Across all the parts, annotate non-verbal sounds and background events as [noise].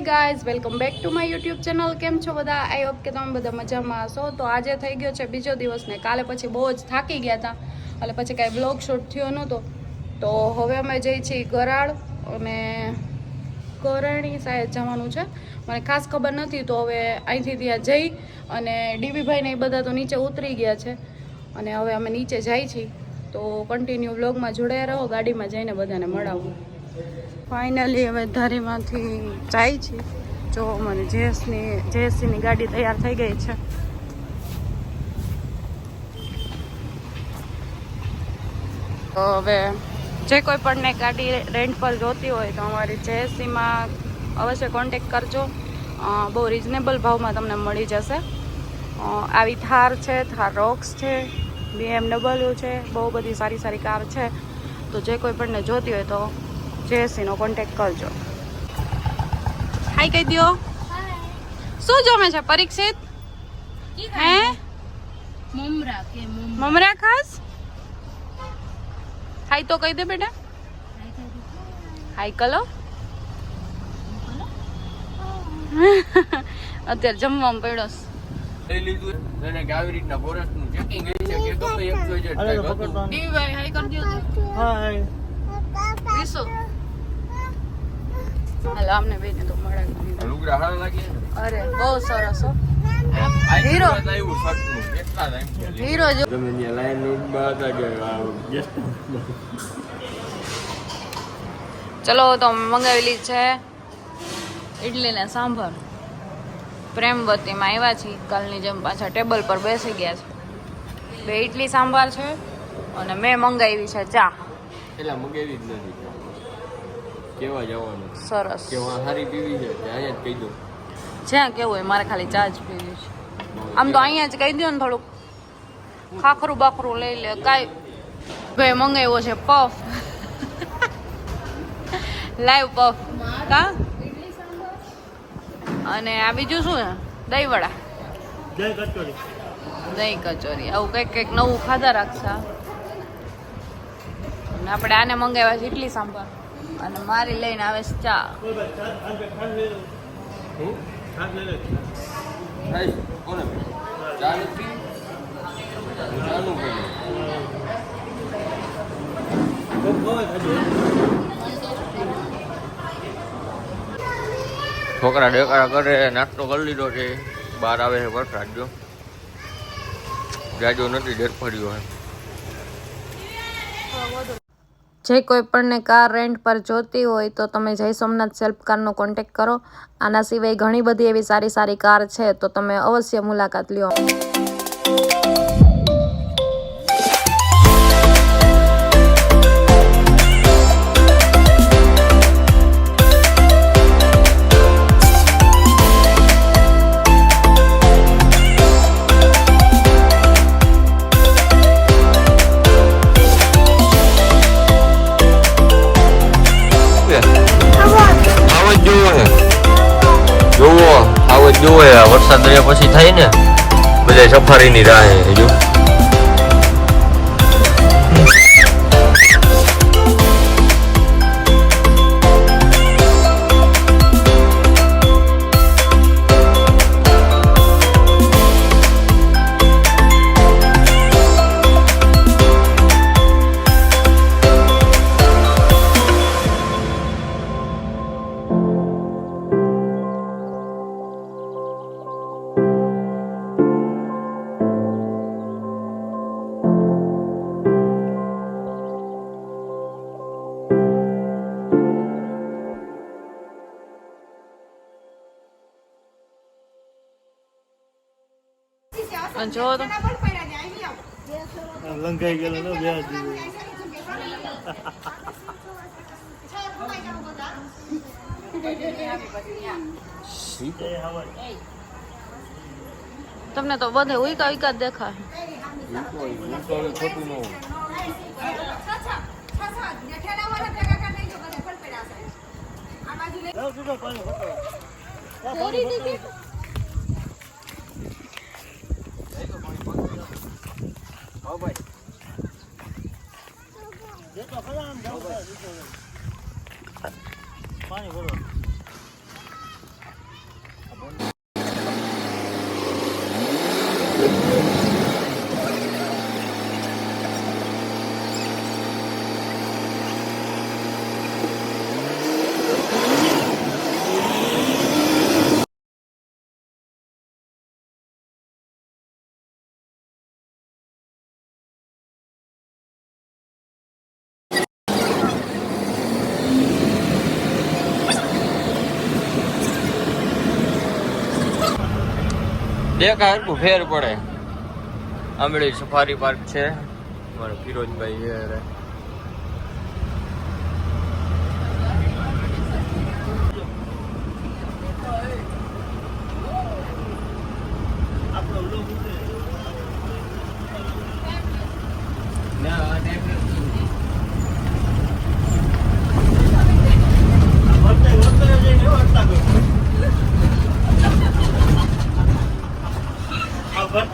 Guys welcome back to my YouTube channel કેમ છો બધા? આઈ હોપ કે તમે બધા મજામાં હશો. તો આજે થઈ ગયો છે બીજો દિવસ ને કાલે પછી બહુ જ થાકી ગયા હતા. એટલે પછી કાંઈ બ્લોગ શૂટ થયો નહોતો. તો હવે અમે જઈ છીએ ગરાળ અને કરણી સાહેબ જવાનું છે. મને ખાસ ખબર નથી તો હવે અહીંથી ત્યાં જઈ અને ડીબીભાઈને એ બધા તો નીચે ઉતરી ગયા છે. અને હવે અમે નીચે જાય છીએ. તો કન્ટિન્યુ બ્લોગમાં જોડાયા રહો, ગાડીમાં જઈને બધાને મળાવું. ફાઇનલી હવે ધારીમાંથી જાય છે. જો મને જેએસની જેએસસીની ગાડી તૈયાર થઈ ગઈ છે. તો હવે જે કોઈ પણને ગાડી રેન્ટ પર જોતી હોય તો અમારી જેએસસીમાં અવશ્ય કોન્ટેક કરજો. બહુ રિઝનેબલ ભાવમાં તમને મળી જશે. આવી થાર છે, થાર રોક્સ છે બીએમડબલ્યુ છે, બહુ બધી સારી સારી કાર છે. તો જે કોઈ પણને જોતી હોય તો જેએસસીનો કોન્ટેક કરજો. હાય કહી દો શું જમે છે? પરીક્ષિત? હે? મમરા કે મમરા. ખાસ? હાય તો કહી દે બેટા. હાઈ કલો. [laughs] અત્યારે જમવામાં પડ્યો છે. લઈ લીધું અને આવી રીતના બોરસનું ચેકિંગ કરી છે. કે ગમે એક જોઈ જાય અરે કંઈક પકડ હતું. દીવીભાઈ હાઈ કરી દો હાય વિશુ. હાલો અમને બેને તો મળે. લુગડા હારા લાગે અરે બહુ સરસ હો. હીરો. હીરો જો. તમે ત્યાં લાઈન ઊભા હતા કે ગેસ્ટ ચલો તો મંગાવેલી છે ઇડલી ને સાંભર. પ્રેમવતીમાં આવ્યા છીએ. કાલની જેમ પાછા ટેબલ પર બેસી ગયા છે. બે ઇડલી સાંભાર છે અને મેં મંગાવી છે ચા. પેલા મંગાવી જ નથી કેવા જવાનું? સરસ. કેવા હારી પીવી છે? અહીંયા જ કહી દો જ્યાં કેવું હોય મારે ખાલી ચા જ પીવી છે. આમ તો અહીંયા જ કહી દો ને થોડુંક. ખાખરું બાખરું લઈ લે. કાંઈ ભાઈ મંગાવ્યો છે પફ લાઈવ પફ કા? અને આ બીજું શું છે? દહીં વડા જય કચોરી. દહીં કચોરી. આવું કંઈક કંઈક નવું ખાધા રાખશે. આપણે આને મંગાવ્યા છે ઇડલી સાંભાર. અને મારી લઈને આવે છે ચા. છોકરા ડેકારા કરે નાસ્તો કરી લીધો છે. બહાર આવે છે વરસાદ જો. જાજો નથી ડેર પડ્યો હે જે કોઈ પણને કાર રેન્ટ પર જોતી હોય તો તમે જય સોમનાથ સેલ્ફ કારનો કોન્ટેક કરો. આના સિવાય ઘણી બધી એવી સારી સારી કાર છે, તો તમે અવશ્ય મુલાકાત લ્યો. રાહે રાહ હે જો તો. લંકાઈ ગયેલો બે તમને તો બધે ઉઈકા ઉઈકા જ દેખાય. ખોટું ન હોય જાઓ સીધો પાણી પકડો જેટલો ખરા આમ જાઓ સીધો. પાણી ભરો દેખાય હરખું ફેર પડે. આંબળી સફારી પાર્ક છે. મારો ફિરોજભાઈ છે અરે. આપણો લોક ઉતરે. આ વર્તાય વર્તાય જઈને એવો આટલા ગયો. આ વર્તાય હપ્તા ગણનો વર્તાયો જાય.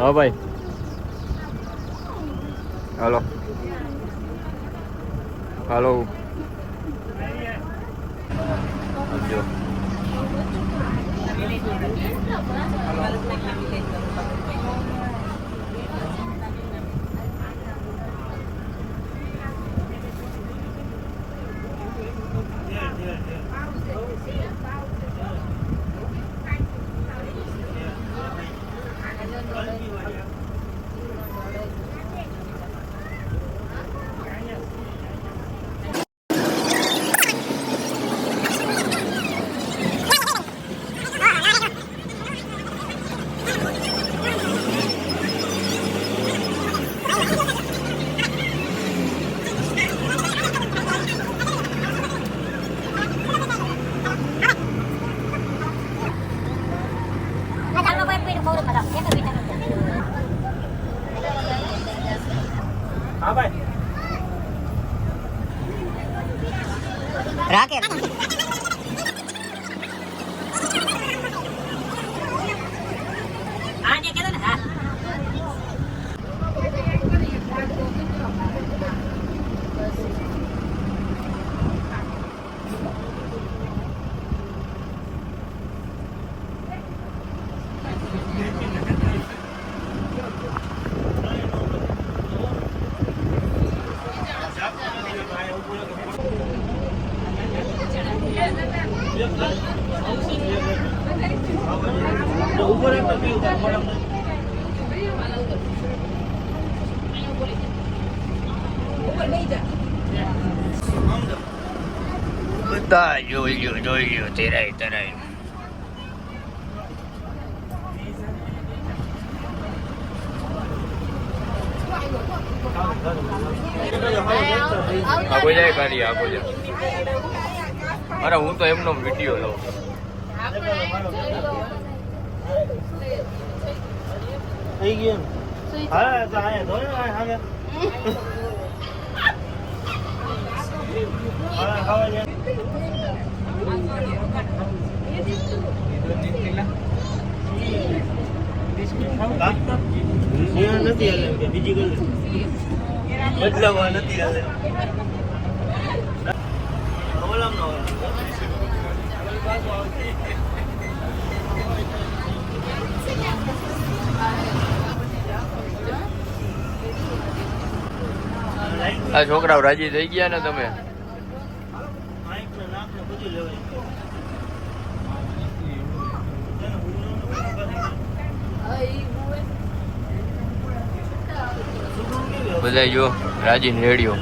હા ભાઈ. હાલો. હાલો. હા ભાઈ. રાખે હા જે કીધું ને હા ઉપર એક તો પીવું થાય, મોઢામાં. બધા જોઈ લ્યો જોઈ લ્યો તેરાય તરાય આ જાય કાઢી આ જાય અરે હું તો એમનો વીડિયો લઉં થઈ ગયું ને? હા તો આયા ધોઈ ને આયા સામે. હા, ખાવા જાય. હા? સિંહ નથી હાલે એમ કે બીજી ગલી બદલાવા નથી હાલે ઓલામ નો આ છોકરાઓ રાજી થઈ ગયા ને તમે? બધા જો રાજી રેડિયો.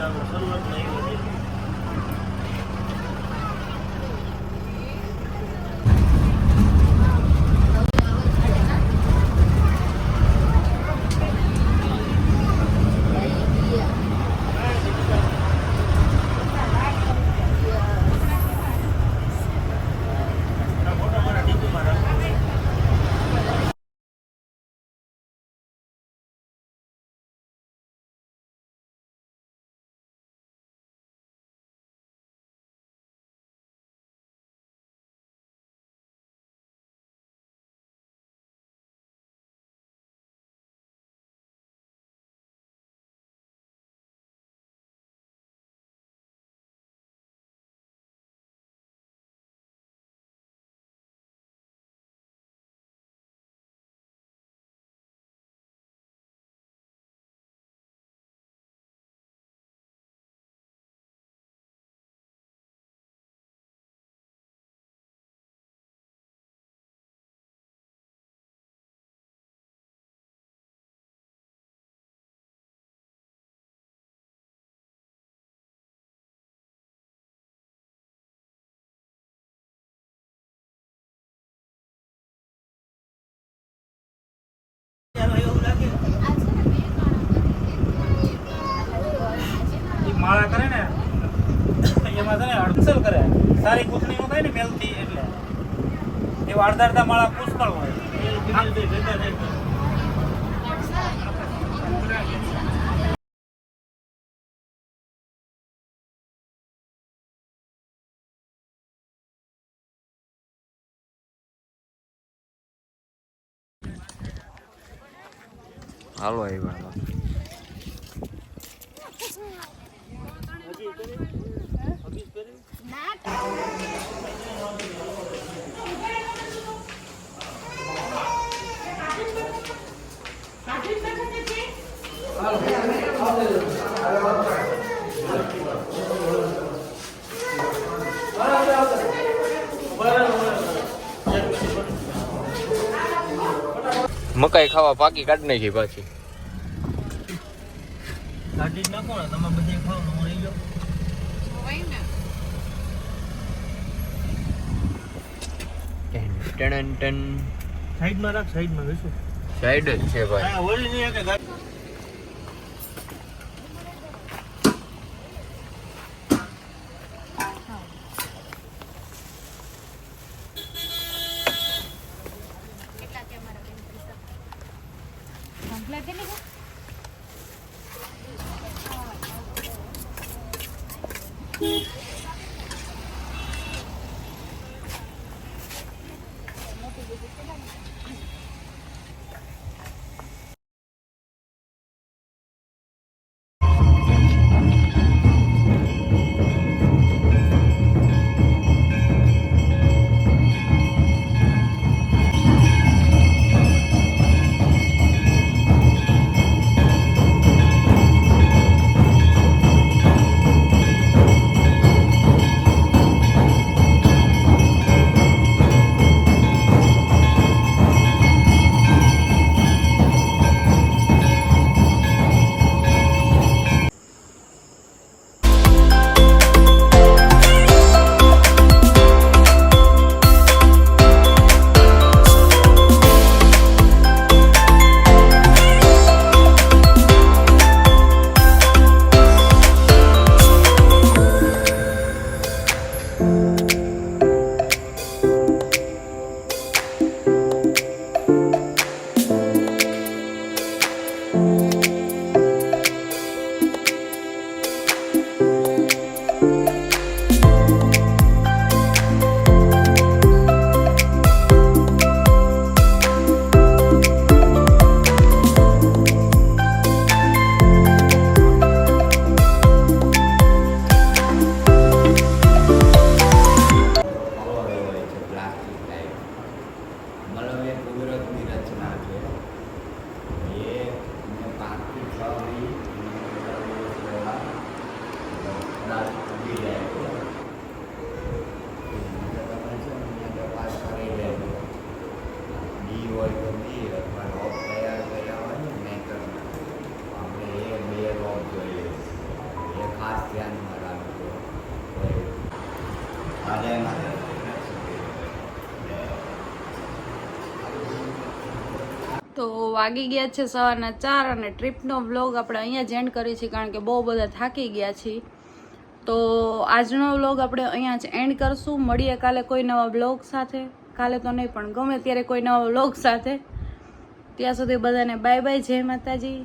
માળા કરે ને, એમાં છે ને કરે. સારી કૂથણી નું થાય ને મેલથી એટલે. એવા અડધા અડધા માળા પુષ્કળ હોય. હાલો આવ્યા મકાઈ ખાવા પાકી કાઢી નાખી પાછી. નાખો તમે બધી ખાવ ને હું રહી જાઉં ટન ટન સાઈડમાં રાખ સાઈડમાં બેસો. સાઈડ જ છે ભાઈ. હા વળી નહીં કે ગાડી આજે મારે તો વાગી ગયા છે સવારના ચાર અને ટ્રીપનો વ્લોગ આપણે અહીંયા જ એન્ડ કરીએ છીએ કારણ કે બહુ બધા થાકી ગયા છીએ. તો આજનો વ્લોગ આપણે અહીંયા જ એન્ડ કરશું. મળીએ કાલે કોઈ નવા વ્લોગ સાથે. કાલે તો નહીં, પણ ગમે ત્યારે કોઈ નવા વ્લોગ સાથે. ત્યાં સુધી બધાને બાય બાય જય માતાજી.